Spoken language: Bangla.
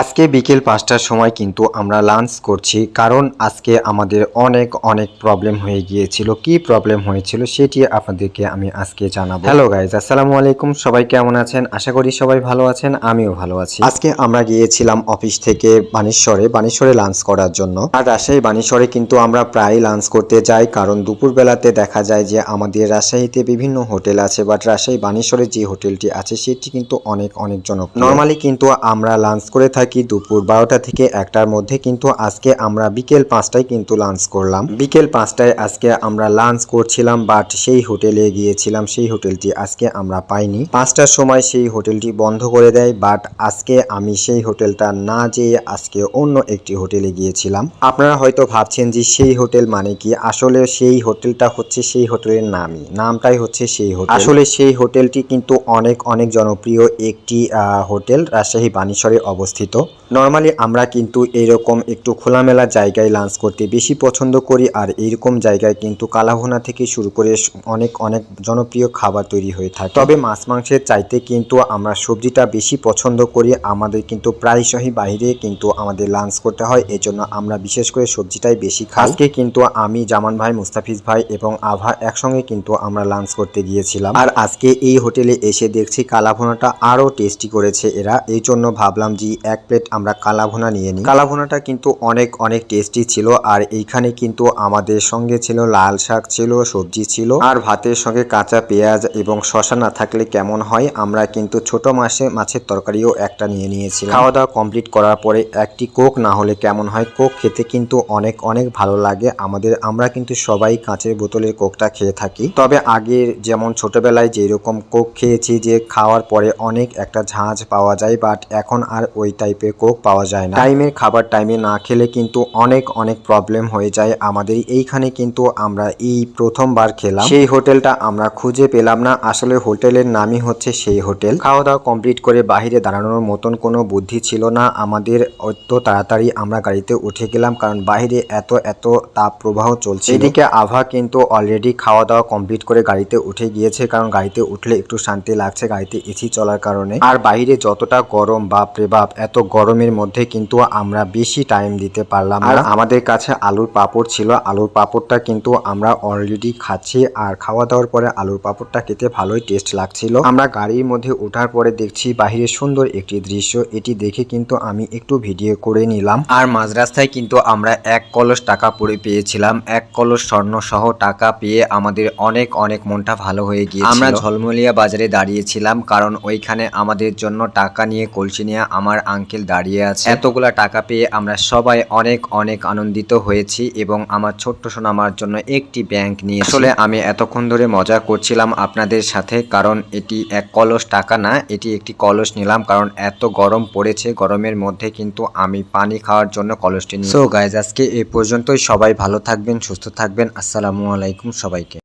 আজকে বিকেল পাঁচটার সময় কিন্তু আমরা লাঞ্চ করছি, কারণ আজকে আমাদের অনেক অনেক প্রবলেম হয়ে গিয়েছিল। কি প্রবলেম হয়েছিল সেটি আপনাদেরকে আমি আজকে জানাব। হ্যালো গাইজ আসসালামু আলাইকুম। সবাই কেমন আছেন? আশা করি সবাই ভালো আছেন, আমিও ভালো আছি। আজকে আমরা গিয়েছিলাম অফিস থেকে বানেশ্বরে বানেশ্বরে লাঞ্চ করার জন্য। আর রাজশাহী, বানেশ্বরে কিন্তু আমরা প্রায় লাঞ্চ করতে যাই, কারণ দুপুরবেলাতে দেখা যায় যে আমাদের রাজশাহীতে বিভিন্ন হোটেল আছে বাট রাজশাহী, বানেশ্বরে যে হোটেলটি আছে, সেটি কিন্তু অনেক অনেক জনপ্রিয়। নর্মালি কিন্তু আমরা লাঞ্চ করে থাকি দুপুর বারোটা থেকে একটার মধ্যে, কিন্তু আজকে আমরা বিকেল পাঁচটায় কিন্তু লাঞ্চ করলাম। বিকেল পাঁচটায় আজকে আমরা লাঞ্চ করছিলাম বাট সেই হোটেলে গিয়েছিলাম, সেই হোটেলটি আজকে আমরা পাইনি। পাঁচটার সময় সেই হোটেলটি বন্ধ করে দেয় বাট আজকে আমি সেই হোটেলটা না যেয়ে আজকে অন্য একটি হোটেলে গিয়েছিলাম। আপনারা হয়তো ভাবছেন যে সেই হোটেল মানে কি? আসলে সেই হোটেলটা হচ্ছে সেই হোটেলের নামই, নামটাই হচ্ছে সেই হোটেল। আসলে সেই হোটেলটি কিন্তু অনেক অনেক জনপ্রিয় একটি হোটেল রাজশাহী বানেশ্বরে অবস্থিত। নর্মালি আমরা কিন্তু এরকম একটু খোলামেলা জায়গায় লাঞ্চ করতে বেশি পছন্দ করি আর এইরকম জায়গায় কিন্তু কালাভোনা থেকে শুরু করে অনেক অনেক জনপ্রিয় খাবার তৈরি হয়ে থাকে। তবে মাছ মাংসের চাইতে কিন্তু আমরা সবজিটা বেশি পছন্দ করি। আমাদের কিন্তু প্রায়শই বাইরে কিন্তু আমাদের লাঞ্চ করতে হয়। এজন্য আমরা বিশেষ করে সবজিটাই বেশি খাই। আজকে কিন্তু আমি জামান ভাই, মুস্তাফিজ ভাই এবং আভা একসঙ্গে কিন্তু আমরা লাঞ্চ করতে গিয়েছিলাম। আর আজকে এই হোটেলে এসে দেখছি কালাভোনাটা আরও টেস্টি করেছে এরা। এই জন্য ভাবলাম যে এক প্লেট আমরা কালাভুনা নিয়ে নিই। কালাভুনাটা কিন্তু অনেক অনেক টেস্টি ছিল আর এইখানে কিন্তু আমাদের সঙ্গে ছিল লাল শাক ছিল, সবজি ছিল আর ভাতের সঙ্গে কাঁচা পেঁয়াজ এবং শশা না থাকলে কেমন হয় আমরা কিন্তু ছোট মাসে মাছের তরকারিও একটা নিয়ে নিয়েছিলাম। খাওয়া দাওয়া কমপ্লিট করার পরে একটি কোক না হলে কেমন হয়? কোক খেতে কিন্তু অনেক অনেক ভালো লাগে। আমাদের, আমরা কিন্তু সবাই কাঁচের বোতলের কোকটা খেয়ে থাকি। তবে আগের যেমন ছোটবেলায় যেরকম কোক খেয়েছি যে খাওয়ার পরে অনেক একটা ঝাঁঝ পাওয়া যায় বাট এখন আর ওই টাইপের কোক পাওয়া যায় না। টাইমের খাবার টাইমে না খেলে কিন্তু অনেক অনেক প্রবলেম হয়ে যায় আমাদের। এইখানে কিন্তু আমরা এই প্রথমবার খেলাম। সেই হোটেলটা আমরা খুঁজে পেলাম না। আসলে হোটেলের নামই হচ্ছে সেই হোটেল। খাওয়া দাওয়া কমপ্লিট করে বাইরে দাঁড়ানোর মতন কোনো বুদ্ধি ছিল না। আমাদের অত তাড়াতাড়ি আমরা গাড়িতে উঠে গেলাম কারণ বাইরে এত এত তাপ প্রবাহ চলছে এদিকে আভা কিন্তু অলরেডি খাওয়া দাওয়া কমপ্লিট করে গাড়িতে উঠে গিয়েছে কারণ গাড়িতে উঠলে একটু শান্তি লাগছে গাড়িতে এসি চলার কারণে। আর বাইরে যতটা গরম বাপ রে বাপ এত গরমের মধ্যে কিন্তু আমরা বেশি টাইম দিতে পারলাম আর আমাদের কাছে আলুর পাপড় ছিল। আলুর পাপড়টা কিন্তু আমরা অলরেডি খাচ্ছি আর খাওয়া দাওয়ার পরে আলুর পাপড়টা খেতে ভালোই টেস্ট লাগছিল। আমরা গাড়ির মধ্যে ওঠার পরে দেখছি বাহিরে সুন্দর একটি দৃশ্য। এটি দেখে কিন্তু আমি একটু ভিডিও করে নিলাম। আর মাঝ রাস্তায় কিন্তু আমরা এক কলস টাকা পড়ে পেয়েছিলাম। এক কলস স্বর্ণ সহ টাকা পেয়ে আমাদের অনেক অনেক মনটা ভালো হয়ে গিয়েছিল। আমরা ঝলমলিয়া বাজারে দাঁড়িয়েছিলাম কারণ ওইখানে আমাদের জন্য টাকা নিয়ে কলসি নিয়ে আমার আঙ্কেল দাঁড়িয়ে আছে। এতগুলা টাকা পেয়ে আমরা সবাই অনেক অনেক আনন্দিত হয়েছি এবং আমার ছোট্ট সোনামার জন্য একটি ব্যাংক নিয়ে আসলে আমি এতক্ষণ ধরে মজা করছিলাম আপনাদের সাথে কারণ এটি এক কলস টাকা না, এটি একটি কলস নিলাম কারণ এত গরম পড়েছে, গরমের মধ্যে কিন্তু আমি পানি খাওয়ার জন্য কলসটি নিই সো গাইজ আজকে এই পর্যন্তই। সবাই ভালো থাকবেন, সুস্থ থাকবেন। আসসালামু আলাইকুম সবাইকে।